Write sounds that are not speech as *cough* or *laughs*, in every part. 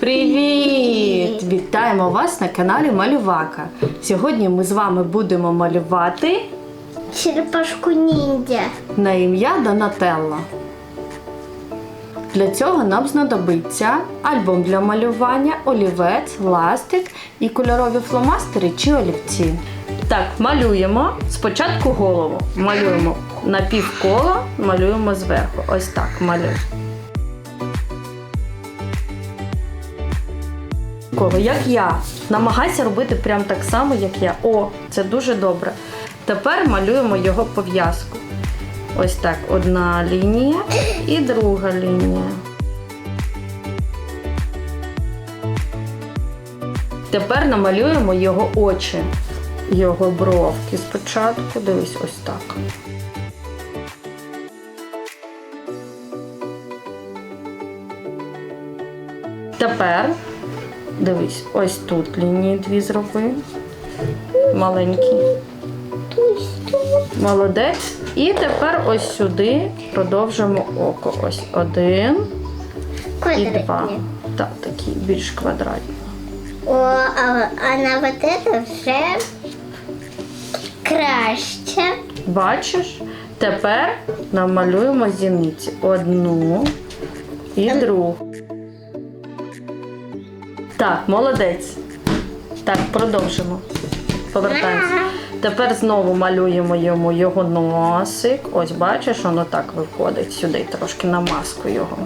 Привіт! Вітаємо вас на каналі Малювака. Сьогодні ми з вами будемо малювати Черепашку ніндзя. на ім'я Донателла. Для цього нам знадобиться альбом для малювання, олівець, ластик і кольорові фломастери чи олівці. Так, малюємо спочатку голову. Малюємо на півкола, малюємо зверху. Ось так малюємо. Коло, як я. Намагайся робити прям так само, як я. О, це дуже добре. Тепер малюємо його пов'язку. Ось так, одна лінія і друга лінія. Тепер намалюємо його очі, його бровки спочатку. Дивись, ось так. Тепер дивись, ось тут лінії дві зроби. Маленькі. Молодець. І тепер ось сюди продовжимо око. Ось один і два. Так, такі більш квадратні. О, а, а на вот это вже краще. Бачиш? Тепер намалюємо зіниці. Одну і другу. Так, молодець. Так, продовжимо. Повертаємося. Тепер знову малюємо йому його носик. Ось бачиш, воно так виходить сюди, трошки на маску його.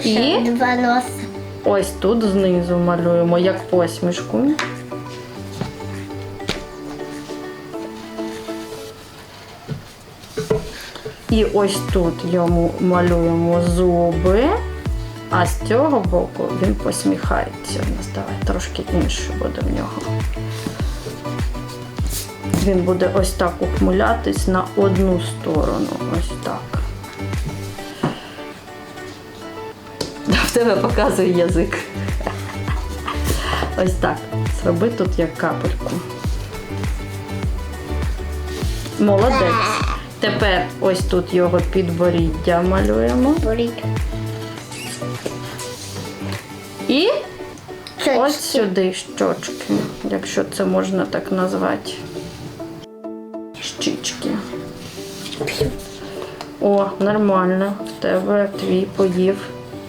Ще І? два носа. Ось тут знизу малюємо як посмішку. І ось тут йому малюємо зуби, а з цього боку він посміхається. У нас давай трошки інше буде в нього. Він буде ось так ухмилятись на одну сторону. Ось так. В тебе показує язик. Ось так. Зроби тут як капельку. Молодець. Тепер ось тут його підборіддя малюємо. Боріть. І Щочки. ось сюди щочки, якщо це можна так назвати. Щічки. О, нормально. В тебе твій поїв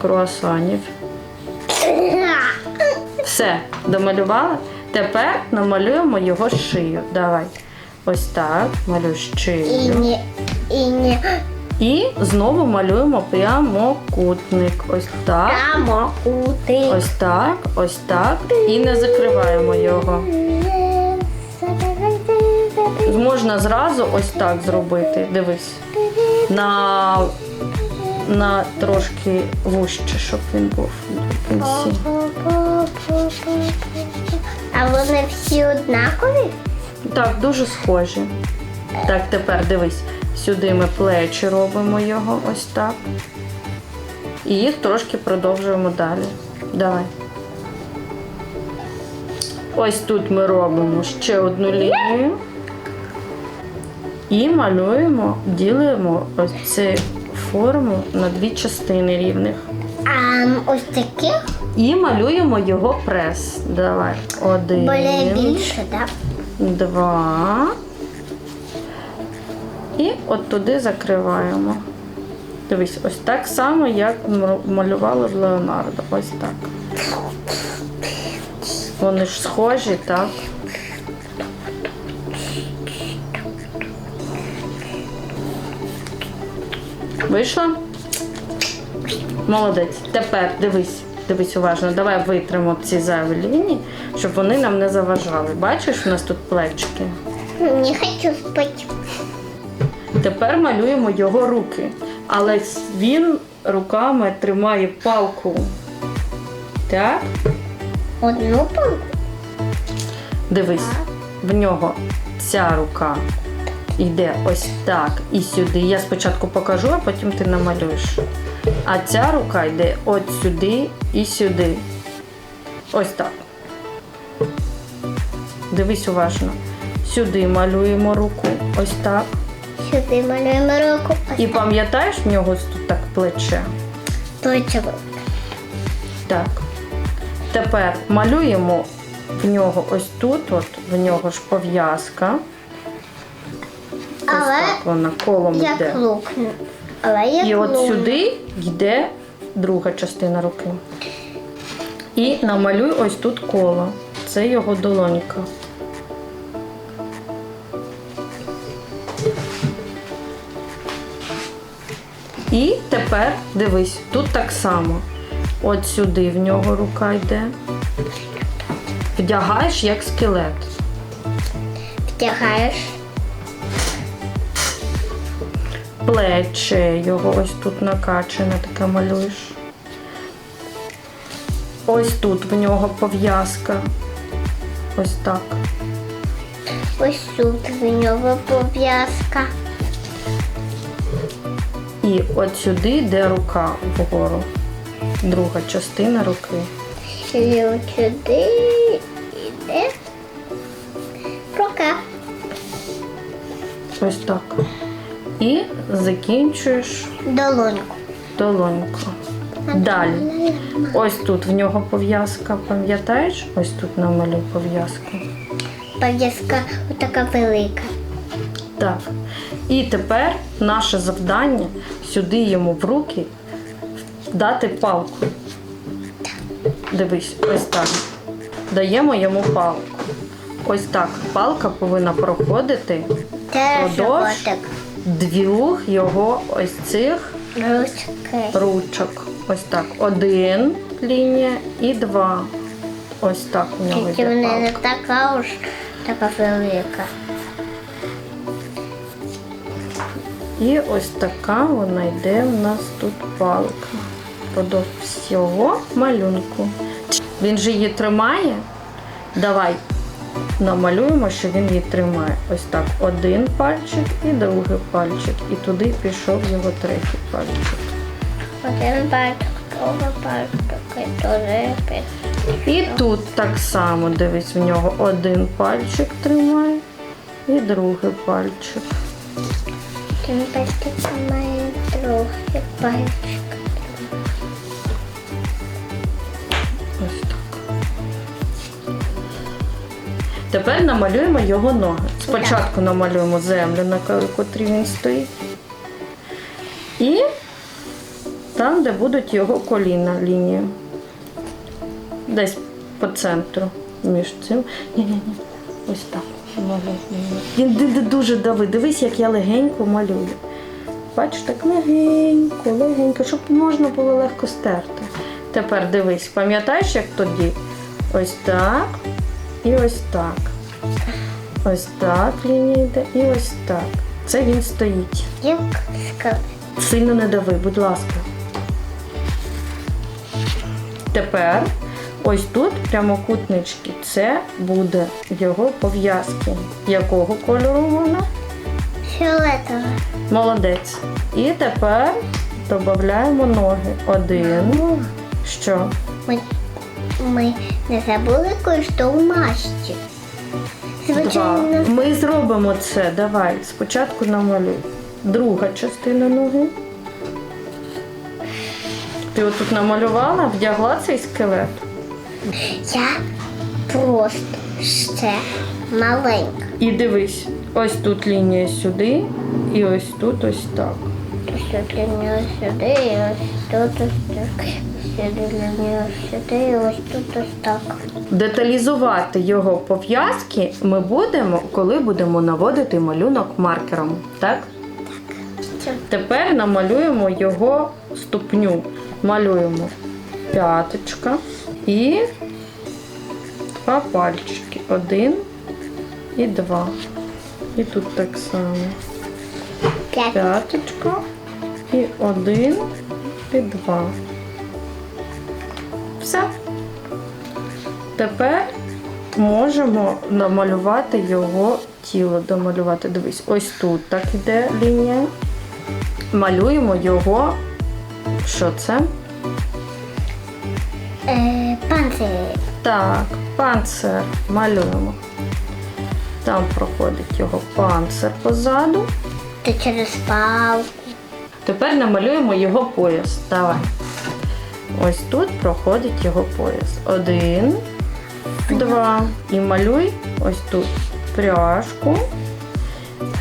круасанів. Все, домалювала. Тепер намалюємо його шию. Давай. Ось так, малюй І не, і не І знову малюємо прямокутник. Ось так. прямокути. Ось так, ось так. І не закриваємо його. Можна зразу ось так зробити. Дивись. На, на трошки вужче, щоб він був в кінці. А вони всі однакові? Так, дуже схожі. Так, тепер дивись. Сюди ми плечі робимо його ось так. І їх трошки продовжуємо далі. Давай. Ось тут ми робимо ще одну лінію. І малюємо, ділимо ось цю форму на дві частини рівних. А ось таких І малюємо його прес. Давай. Один. буде більше, так? Два. І от туди закриваємо. Дивись, ось так само, як малювали в Леонардо. Ось так. Вони ж схожі, так? Вийшло? Молодець. Тепер дивись, дивись уважно. Давай витримо ці зайві лінії, щоб вони нам не заважали. Бачиш, у нас тут плечики. Не хочу спати. Тепер малюємо його руки. Але він руками тримає палку. Так? Одну палку. Дивись, в нього ця рука йде ось так і сюди. Я спочатку покажу, а потім ти намалюєш. А ця рука йде от сюди і сюди. Ось так. Дивись уважно. Сюди малюємо руку. Ось так. Сюди малюємо руку. І пам'ятаєш в нього тут так плече? Плече. Так. Тепер малюємо в нього ось тут, от в нього ж пов'язка. Ось Але так вона колом як йде. лук. Але як І от лук. сюди йде друга частина руки. І намалюй ось тут коло. Це його долонька. І тепер дивись, тут так само. От сюди в нього рука йде. Вдягаєш як скелет. Втягаєш. плече його ось тут накачане, таке малюєш. Ось тут в нього пов'язка. Ось так. Ось тут в нього пов'язка. І от сюди йде рука вгору. Друга частина руки. І от сюди йде рука. Ось так. І закінчуєш Долоньку. долоньку. Далі. Ось тут в нього пов'язка, пам'ятаєш? Ось тут намалюй пов'язку. Пов'язка отака велика. Так. І тепер наше завдання сюди йому в руки дати палку. Дивись, ось так. Даємо йому палку. Ось так. Палка повинна проходити Продовж. двох його ось цих Ручки. ручок. Ось так. Один лінія і два. Ось так у нього йде вона не палка. така уж така велика. І ось така вона йде в нас тут палка. Продовж всього малюнку. Він же її тримає. Давай намалюємо, що він її тримає. Ось так. Один пальчик і другий пальчик. І туди пішов його третій пальчик. Один пальчик, другий пальчик, і туди. І тут так само, дивись, в нього один пальчик тримає і другий пальчик. Один пальчик має другий пальчик. Ось так. Тепер намалюємо його ноги. Спочатку намалюємо землю, на котрій він стоїть. І там, де будуть його коліна лінія. Десь по центру між цим. Ні-ні-ні. Ось так. Він дуже дави. Дивись, як я легенько малюю. Бачиш, так легенько, легенько, щоб можна було легко стерти. Тепер дивись, пам'ятаєш, як тоді? Ось так і ось так. Ось так лінія йде і ось так. Це він стоїть. Як. Сильно не дави, будь ласка. Тепер ось тут прямокутнички. Це буде його пов'язки. Якого кольору вона? Фіолетове. Молодець. І тепер додаємо ноги. Один. Що? Ми, ми не забули кое-що масті. Два. Ми зробимо це. Давай. Спочатку намалюй. Друга частина ноги. Ти отут намалювала, вдягла цей скелет. Я просто ще маленька. І дивись, ось тут лінія сюди, і ось тут ось так. Сюди лінію сюди, і ось тут ось так. Сюди лінію сюди, і ось тут ось так. Деталізувати його пов'язки ми будемо, коли будемо наводити малюнок маркером. Так? Тепер намалюємо його ступню. Малюємо п'яточка і два пальчики. Один і два. І тут так само. П'яточка і один і два. Все. Тепер можемо намалювати його тіло, домалювати. Дивись, ось тут так іде лінія. Малюємо його. Що це? Е, панцир. Так, панцир малюємо. Там проходить його панцир позаду. Ти через палку. Тепер намалюємо його пояс. Давай. ось тут проходить його пояс. Один, два. І малюй ось тут пряжку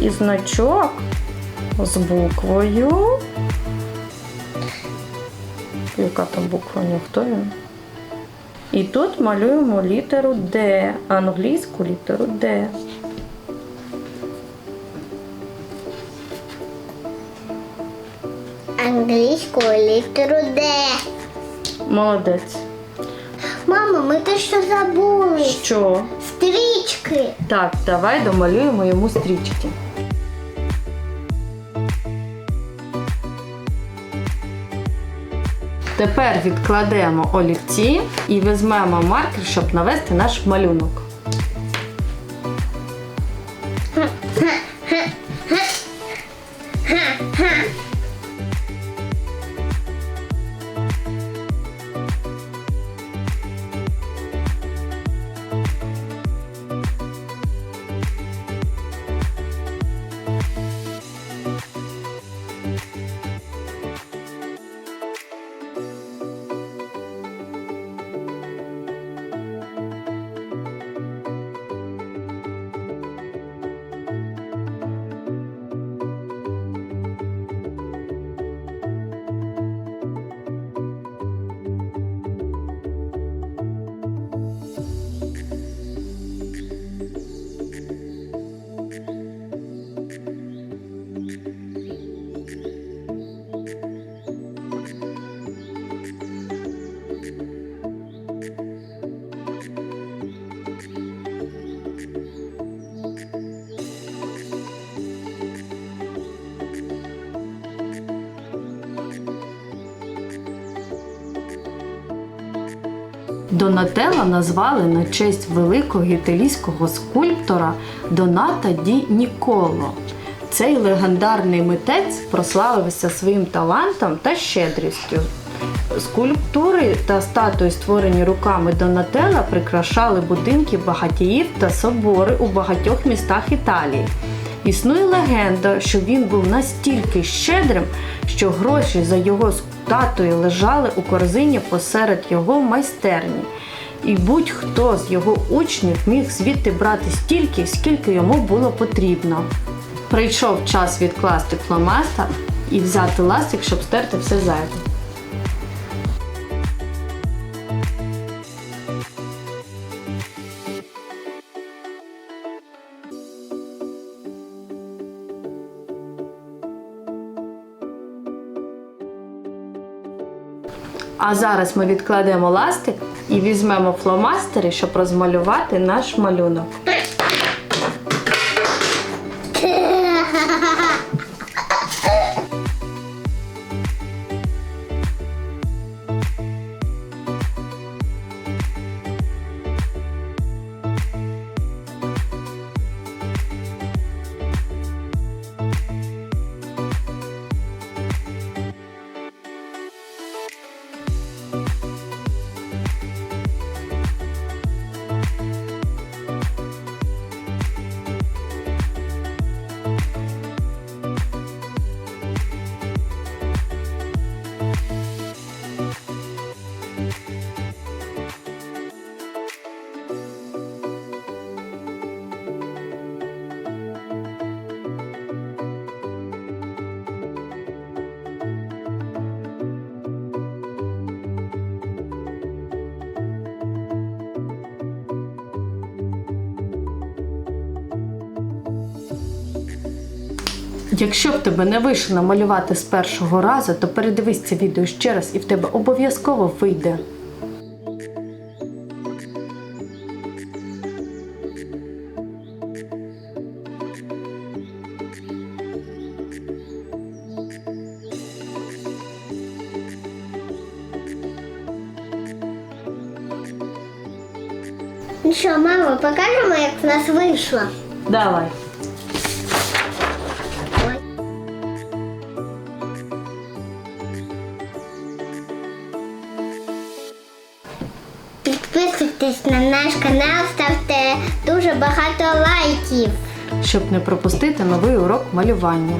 і значок з буквою. Яка там буква? Ні, хто він? І тут малюємо літеру Д, англійську літеру Д. Англійську літеру Д. Молодець. Мама, ми те що забули. Що? Стрічки. Так, давай домалюємо йому стрічки. Тепер відкладемо олівці і візьмемо маркер, щоб навести наш малюнок. Донателло назвали на честь великого італійського скульптора Доната Ді Ніколо. Цей легендарний митець прославився своїм талантом та щедрістю. Скульптури та статуї, створені руками Донателла, прикрашали будинки багатіїв та собори у багатьох містах Італії. Існує легенда, що він був настільки щедрим, що гроші за його статуї лежали у корзині посеред його майстерні. І будь-хто з його учнів міг звідти брати стільки, скільки йому було потрібно. Прийшов час відкласти фломастер і взяти ластик, щоб стерти все зайве. А зараз ми відкладемо ластик і візьмемо фломастери, щоб розмалювати наш малюнок. *laughs* Якщо в тебе не вийшло намалювати з першого разу, то передивись це відео ще раз і в тебе обов'язково вийде. Ну що, мама, покажемо, як в нас вийшло. Давай. На наш канал, ставте дуже багато лайків. Щоб не пропустити новий урок малювання.